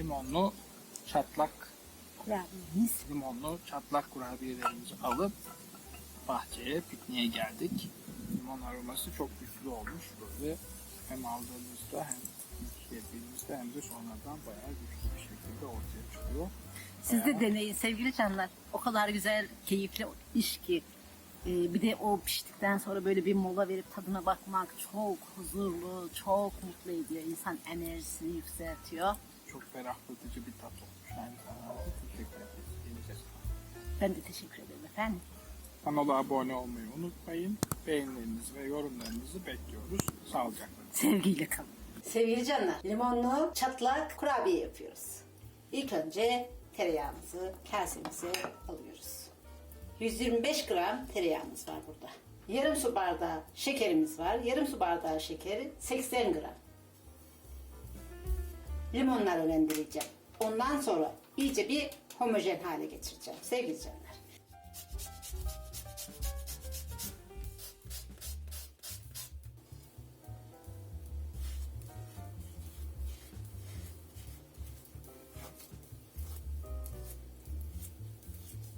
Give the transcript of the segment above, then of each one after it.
limonlu çatlak Kurabiyemiz. limonlu çatlak kurabiyelerimizi alıp bahçeye pikniğe geldik. Limon aroması çok güçlü olmuş böyle hem aldığımızda hem yediğimizde hem de sonradan bayağı güçlü bir şekilde ortaya çıkıyor. Siz de deneyin sevgili canlar. O kadar güzel, keyifli iş ki. Ee, bir de o piştikten sonra böyle bir mola verip tadına bakmak çok huzurlu, çok mutlu ediyor. İnsan enerjisini yükseltiyor. Çok ferahlatıcı bir tat olmuş. Yani sana da teşekkür ederiz. Elinize sağlık. Ben de teşekkür ederim efendim. Kanala abone olmayı unutmayın. Beğenilerinizi ve yorumlarınızı bekliyoruz. Sağlıcakla. Sevgiyle kalın. Sevgili canlar, limonlu çatlak kurabiye yapıyoruz. İlk önce tereyağımızı kasemize alıyoruz. 125 gram tereyağımız var burada. Yarım su bardağı şekerimiz var. Yarım su bardağı şekeri 80 gram. Limonları rendeleyeceğim. Ondan sonra iyice bir homojen hale getireceğim sevgili canlar.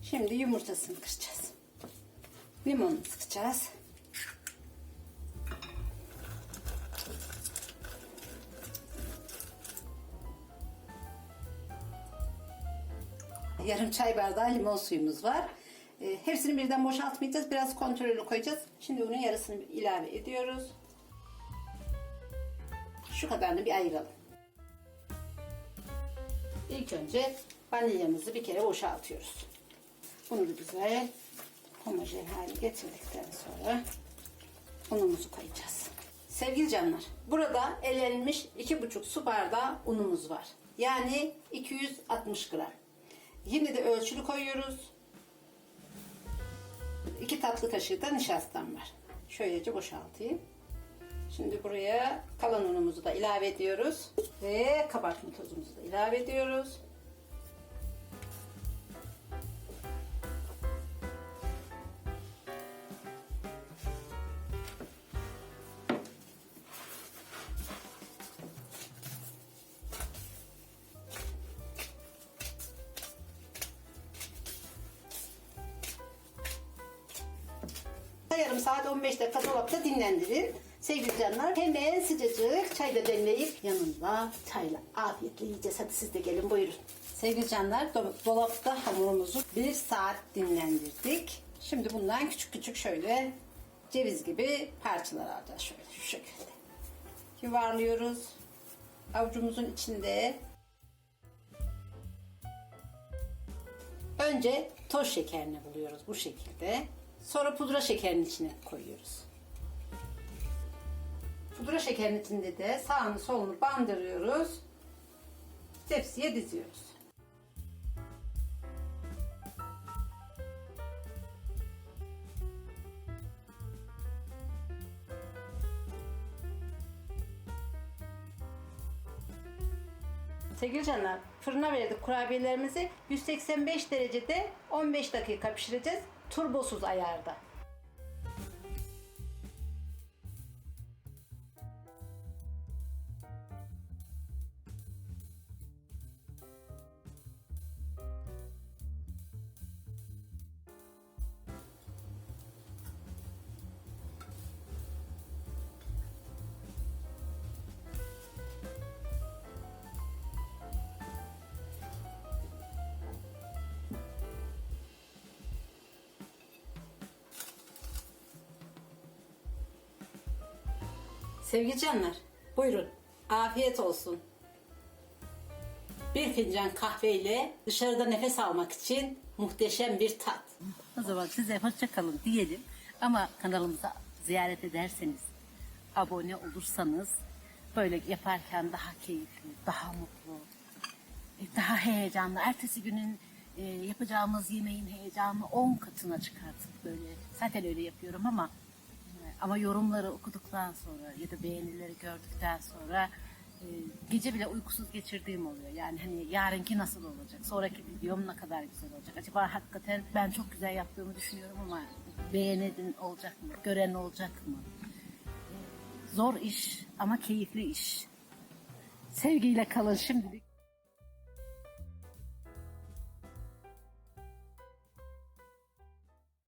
Şimdi yumurtasını kıracağız. Limonunu sıkacağız. Yarım çay bardağı limon suyumuz var. Ee, hepsini birden boşaltmayacağız. Biraz kontrollü koyacağız. Şimdi bunun yarısını ilave ediyoruz. Şu kadarını bir ayıralım. İlk önce vanilyamızı bir kere boşaltıyoruz. Bunu da güzel homojen hale getirdikten sonra unumuzu koyacağız. Sevgili canlar, burada elenmiş 2,5 su bardağı unumuz var. Yani 260 gram. Yine de ölçülü koyuyoruz. 2 tatlı kaşığı da nişastam var. Şöylece boşaltayım. Şimdi buraya kalan unumuzu da ilave ediyoruz. Ve kabartma tozumuzu da ilave ediyoruz. Saat 15 dakika dolapta dinlendirin. Sevgili canlar hemen sıcacık çayla demleyip yanında çayla afiyetle yiyeceğiz. Hadi siz de gelin buyurun. Sevgili canlar do- dolapta hamurumuzu bir saat dinlendirdik. Şimdi bundan küçük küçük şöyle ceviz gibi parçalar alacağız. Şöyle şu şekilde. Yuvarlıyoruz. Avucumuzun içinde Önce toz şekerini buluyoruz bu şekilde. Sonra pudra şekerinin içine koyuyoruz. Pudra şekerinin içinde de sağını solunu bandırıyoruz. Tepsiye diziyoruz. Sevgili canlar, fırına verdik kurabiyelerimizi. 185 derecede 15 dakika pişireceğiz. Turbosuz ayarda. Sevgili canlar, buyurun. Afiyet olsun. Bir fincan kahveyle dışarıda nefes almak için muhteşem bir tat. O zaman size hoşça kalın diyelim. Ama kanalımıza ziyaret ederseniz, abone olursanız böyle yaparken daha keyifli, daha mutlu, e, daha heyecanlı. Ertesi günün e, yapacağımız yemeğin heyecanı 10 katına çıkartıp böyle. Zaten öyle yapıyorum ama ama yorumları okuduktan sonra ya da beğenileri gördükten sonra e, gece bile uykusuz geçirdiğim oluyor. Yani hani yarınki nasıl olacak? Sonraki videom ne kadar güzel olacak? Acaba hakikaten ben çok güzel yaptığımı düşünüyorum ama beğenedin olacak mı? Gören olacak mı? E, Zor iş ama keyifli iş. Sevgiyle kalın şimdilik.